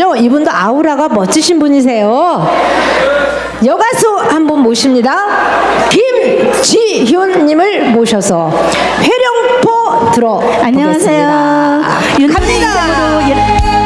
요 이분도 아우라가 멋지신 분이세요. 여가수 한분 모십니다. 김지효님을 모셔서 회령포 들어 안녕하세요. 김지훈입니다.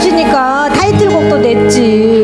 하시니까 타이틀곡도 냈지.